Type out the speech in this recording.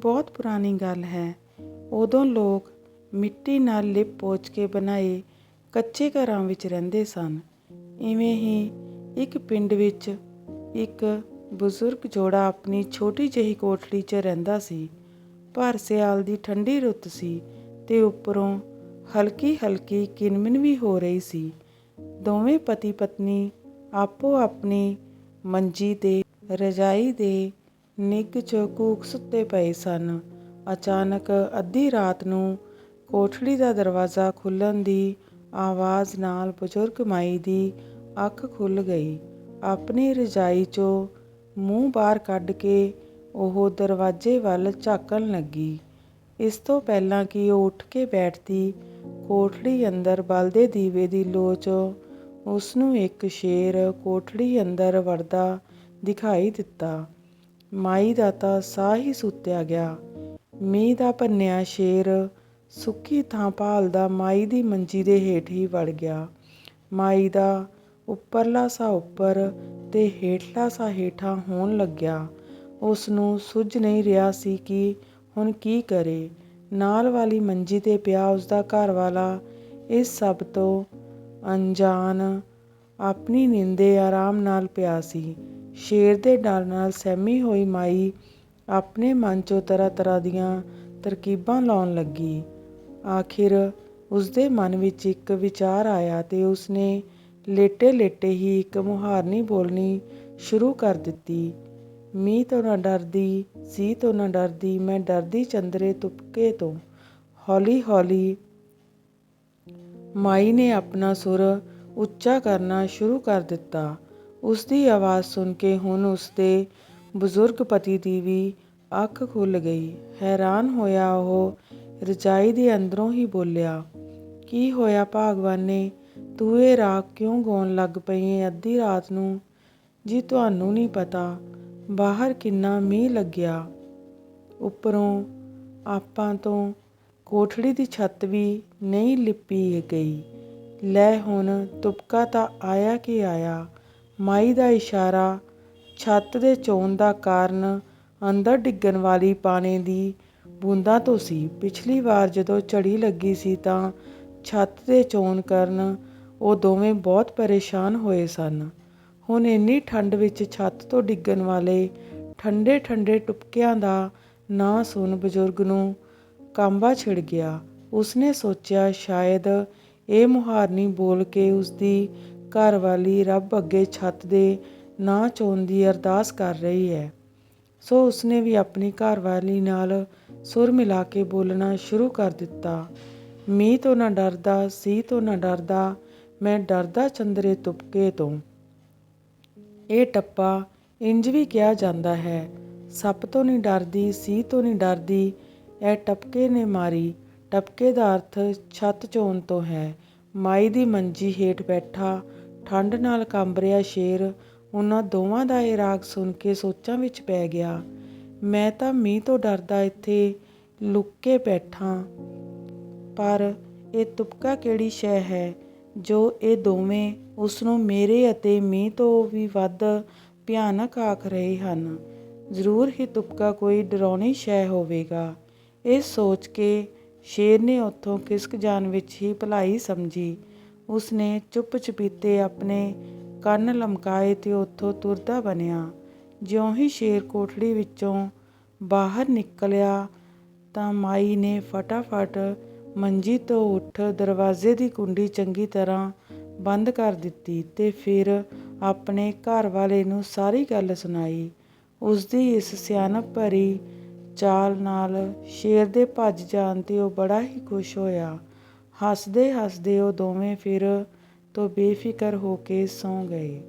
ਬਹੁਤ ਪੁਰਾਣੀ ਗੱਲ ਹੈ। ਉਦੋਂ ਲੋਕ ਮਿੱਟੀ ਨਾਲ ਲਿਪ ਪੋਚ ਕੇ ਬਣਾਏ ਕੱਚੇ ਘਰਾਂ ਵਿੱਚ ਰਹਿੰਦੇ ਸਨ। ਇਵੇਂ ਹੀ ਇੱਕ ਪਿੰਡ ਵਿੱਚ ਇੱਕ ਬਜ਼ੁਰਗ ਜੋੜਾ ਆਪਣੀ ਛੋਟੀ ਜਿਹੀ ਕੋਠੜੀ 'ਚ ਰਹਿੰਦਾ ਸੀ। ਭਰ ਸਿਆਲ ਦੀ ਠੰਡੀ ਰੁੱਤ ਸੀ ਤੇ ਉੱਪਰੋਂ ਹਲਕੀ ਹਲਕੀ ਕਿਨਮਿਨ ਵੀ ਹੋ ਰਹੀ ਸੀ। ਦੋਵੇਂ ਪਤੀ ਪਤਨੀ ਆਪੋ ਆਪਣੀ ਮੰਜੀ ਤੇ ਰਜਾਈ ਦੇ ਨਿੱਘ 'ਚ ਕੂਕ ਸੁੱਤੇ ਪਏ ਸਨ। ਅਚਾਨਕ ਅੱਧੀ ਰਾਤ ਨੂੰ ਕੋਠੜੀ ਦਾ ਦਰਵਾਜ਼ਾ ਖੁੱਲਣ ਦੀ ਆਵਾਜ਼ ਨਾਲ ਬਜ਼ੁਰਗ ਮਾਈ ਦੀ ਅੱਖ ਖੁੱਲ ਗਈ। ਆਪਣੀ ਰਜਾਈ 'ਚੋਂ ਮੂੰਹ ਬਾਹਰ ਕੱਢ ਕੇ ਉਹ ਦਰਵਾਜ਼ੇ ਵੱਲ ਝਾਕਣ ਲੱਗੀ। ਇਸ ਤੋਂ ਪਹਿਲਾਂ ਕਿ ਉਹ ਉੱਠ ਕੇ ਬੈਠਦੀ ਕੋਠੜੀ ਅੰਦਰ ਬਲਦੇ ਦੀਵੇ ਦੀ ਲੋ 'ਚੋਂ ਉਸ ਨੂੰ ਇੱਕ ਸ਼ੇਰ ਕੋਠੜੀ ਅੰਦਰ ਵੜਦਾ ਦਿਖਾਈ ਦਿੱਤਾ। ਮਾਈ ਦਾ ਤਾਂ ਸਾਹ ਹੀ ਸੁੱਤਿਆ ਗਿਆ। ਮੀਂਹ ਦਾ ਭੰਨਿਆ ਸ਼ੇਰ ਸੁੱਕੀ ਥਾਂ ਭਾਲਦਾ ਮਾਈ ਦੀ ਮੰਜੀ ਦੇ ਹੇਠ ਹੀ ਵੜ ਗਿਆ। ਮਾਈ ਦਾ ਉੱਪਰਲਾ ਸਾ ਉੱਪਰ ਤੇ ਹੇਠਲਾ ਸਾ ਹੇਠਾਂ ਹੋਣ ਲੱਗਿਆ। ਉਸ ਨੂੰ ਸੁੱਝ ਨਹੀਂ ਰਿਹਾ ਸੀ ਕਿ ਹੁਣ ਕੀ ਕਰੇ। ਨਾਲ ਵਾਲੀ ਮੰਜੀ ਤੇ ਪਿਆ ਉਸ ਦਾ ਘਰ ਵਾਲਾ, ਇਸ ਸਭ ਤੋਂ ਅਣਜਾਣ, ਆਪਣੀ ਨਿੰਦੇ ਆਰਾਮ ਨਾਲ ਪਿਆ ਸੀ। ਸ਼ੇਰ ਦੇ ਡਰ ਨਾਲ ਸਹਿਮੀ ਹੋਈ ਮਾਈ ਆਪਣੇ ਮਨ 'ਚੋਂ ਤਰ੍ਹਾਂ ਤਰ੍ਹਾਂ ਦੀਆਂ ਤਰਕੀਬਾਂ ਲਾਉਣ ਲੱਗੀ। ਆਖਿਰ ਉਸਦੇ ਮਨ ਵਿੱਚ ਇੱਕ ਵਿਚਾਰ ਆਇਆ ਤੇ ਉਸਨੇ ਲੇਟੇ ਲੇਟੇ ਹੀ ਇੱਕ ਮੁਹਾਰਨੀ ਬੋਲਣੀ ਸ਼ੁਰੂ ਕਰ ਦਿੱਤੀ। ਮੀਂਹ ਤੋਂ ਨਾ ਡਰਦੀ, ਸੀ ਤੋਂ ਨਾ ਡਰਦੀ, ਮੈਂ ਡਰਦੀ ਚੰਦਰੇ ਤੁਪਕੇ ਤੋਂ। ਹੌਲੀ ਹੌਲੀ ਮਾਈ ਨੇ ਆਪਣਾ ਸੁਰ ਉੱਚਾ ਕਰਨਾ ਸ਼ੁਰੂ ਕਰ ਦਿੱਤਾ। ਉਸ ਦੀ ਆਵਾਜ਼ ਸੁਣ ਕੇ ਹੁਣ ਉਸਦੇ ਬਜ਼ੁਰਗ ਪਤੀ ਦੀ ਵੀ ਅੱਖ ਖੁੱਲ ਗਈ। ਹੈਰਾਨ ਹੋਇਆ ਉਹ ਰਜਾਈ ਦੇ ਅੰਦਰੋਂ ਹੀ ਬੋਲਿਆ, ਕੀ ਹੋਇਆ ਭਾਗਵਾਨੇ? ਤੂੰ ਇਹ ਰਾਗ ਕਿਉਂ ਗਾਉਣ ਲੱਗ ਪਈ ਏ? ਅੱਧੀ ਰਾਤ ਨੂੰ ਜੀ ਤੁਹਾਨੂੰ ਨਹੀਂ ਪਤਾ, ਬਾਹਰ ਕਿੰਨਾ ਮੀਂਹ ਲੱਗਿਆ। ਉੱਪਰੋਂ ਆਪਾਂ ਤੋਂ ਕੋਠੜੀ ਦੀ ਛੱਤ ਵੀ ਨਹੀਂ ਲਿਪੀ ਗਈ। ਲੈ ਹੁਣ ਤੁਪਕਾ ਤਾਂ ਆਇਆ ਕਿ ਆਇਆ। ਮਾਈ ਦਾ ਇਸ਼ਾਰਾ ਛੱਤ ਦੇ ਚੋਣ ਦਾ ਕਾਰਨ ਅੰਦਰ ਡਿੱਗਣ ਵਾਲੀ ਪਾਣੀ ਦੀ ਬੂੰਦਾਂ ਤੋਂ ਸੀ। ਪਿਛਲੀ ਵਾਰ ਜਦੋਂ ਝੜੀ ਲੱਗੀ ਸੀ ਤਾਂ ਛੱਤ ਦੇ ਚੋਣ ਕਰਨ ਉਹ ਦੋਵੇਂ ਬਹੁਤ ਪਰੇਸ਼ਾਨ ਹੋਏ ਸਨ। ਹੁਣ ਇੰਨੀ ਠੰਡ ਵਿੱਚ ਛੱਤ ਤੋਂ ਡਿੱਗਣ ਵਾਲੇ ਠੰਡੇ ਠੰਡੇ ਟੁਪਕਿਆਂ ਦਾ ਨਾਂ ਸੁਣ ਬਜ਼ੁਰਗ ਨੂੰ ਕਾਂਬਾ ਛਿੜ ਗਿਆ। ਉਸਨੇ ਸੋਚਿਆ, ਸ਼ਾਇਦ ਇਹ ਮੁਹਾਰਨੀ ਬੋਲ ਕੇ ਉਸਦੀ ਘਰ ਵਾਲੀ ਰੱਬ ਅੱਗੇ ਛੱਤ ਦੇ ਨਾ ਚੋਣ ਦੀ ਅਰਦਾਸ ਕਰ ਰਹੀ ਹੈ। ਸੋ ਉਸਨੇ ਵੀ ਆਪਣੀ ਘਰ ਵਾਲੀ ਨਾਲ ਸੁਰ ਮਿਲਾ ਕੇ ਬੋਲਣਾ ਸ਼ੁਰੂ ਕਰ ਦਿੱਤਾ। ਮੀਂਹ ਤੋਂ ਨਾ ਡਰਦਾ ਸੀ ਤੋਂ ਨਾ ਡਰਦਾ, ਮੈਂ ਡਰਦਾ ਚੰਦਰੇ ਤੁਪਕੇ ਤੋਂ। ਇਹ ਟੱਪਾ ਇੰਜ ਵੀ ਕਿਹਾ ਜਾਂਦਾ ਹੈ, ਸੱਪ ਤੋਂ ਨਹੀਂ ਡਰਦੀ ਸੀ ਤੋਂ ਨਹੀਂ ਡਰਦੀ, ਇਹ ਟਪਕੇ ਨੇ ਮਾਰੀ, ਟਪਕੇ ਦਾ ਅਰਥ ਛੱਤ ਚੋਣ ਤੋਂ ਹੈ। ਮਾਈ ਦੀ ਮੰਜੀ ਹੇਠ ਬੈਠਾ ਠੰਡ ਨਾਲ ਕੰਬ ਰਿਹਾ ਸ਼ੇਰ, ਉਹਨਾਂ ਦੋਵਾਂ ਦਾ ਇਹ ਰਾਗ ਸੁਣ ਕੇ ਸੋਚਾਂ ਵਿੱਚ ਪੈ ਗਿਆ। ਮੈਂ ਤਾਂ ਮੀਂਹ ਤੋਂ ਡਰਦਾ ਇੱਥੇ ਲੁੱਕ ਕੇ ਬੈਠਾ। ਪਰ ਇਹ ਤੁਪਕਾ ਕਿਹੜੀ ਸ਼ੈ ਹੈ, ਜੋ ਇਹ ਦੋਵੇਂ ਉਸ ਨੂੰ ਮੇਰੇ ਅਤੇ ਮੀਂਹ ਤੋਂ ਵੀ ਵੱਧ ਭਿਆਨਕ ਆਖ ਰਹੇ ਹਨ। ਜ਼ਰੂਰ ਹੀ ਤੁਪਕਾ ਕੋਈ ਡਰਾਉਣੀ ਸ਼ੈ ਹੋਵੇਗਾ। ਇਹ ਸੋਚ ਕੇ ਸ਼ੇਰ ਨੇ ਉੱਥੋਂ ਕਿਸਕ ਜਾਣ ਵਿੱਚ ਹੀ ਭਲਾਈ ਸਮਝੀ। ਉਸਨੇ ਚੁੱਪ ਚਪੀਤੇ ਆਪਣੇ ਕੰਨ ਲਮਕਾਏ ਤੇ ਉੱਥੋਂ ਤੁਰਦਾ ਬਣਿਆ। ਜਿਉਂ ਹੀ ਸ਼ੇਰ ਕੋਠੜੀ ਵਿੱਚੋਂ ਬਾਹਰ ਨਿਕਲਿਆ ਤਾਂ ਮਾਈ ਨੇ ਫਟਾਫਟ ਮੰਜੀ ਤੋਂ ਉੱਠ ਦਰਵਾਜ਼ੇ ਦੀ ਕੁੰਡੀ ਚੰਗੀ ਤਰ੍ਹਾਂ ਬੰਦ ਕਰ ਦਿੱਤੀ ਤੇ ਫਿਰ ਆਪਣੇ ਘਰ ਵਾਲੇ ਨੂੰ ਸਾਰੀ ਗੱਲ ਸੁਣਾਈ। ਉਸ ਦੀ ਇਸ ਸਿਆਣਪ ਭਰੀ ਚਾਲ ਨਾਲ ਸ਼ੇਰ ਦੇ ਭੱਜ ਜਾਣ ਤੇ ਉਹ ਬੜਾ ਹੀ ਖੁਸ਼ ਹੋਇਆ। ਹੱਸਦੇ ਹੱਸਦੇ ਉਹ ਦੋਵੇਂ ਫਿਰ ਤੋਂ ਬੇਫਿਕਰ ਹੋ ਕੇ ਸੌਂ ਗਏ।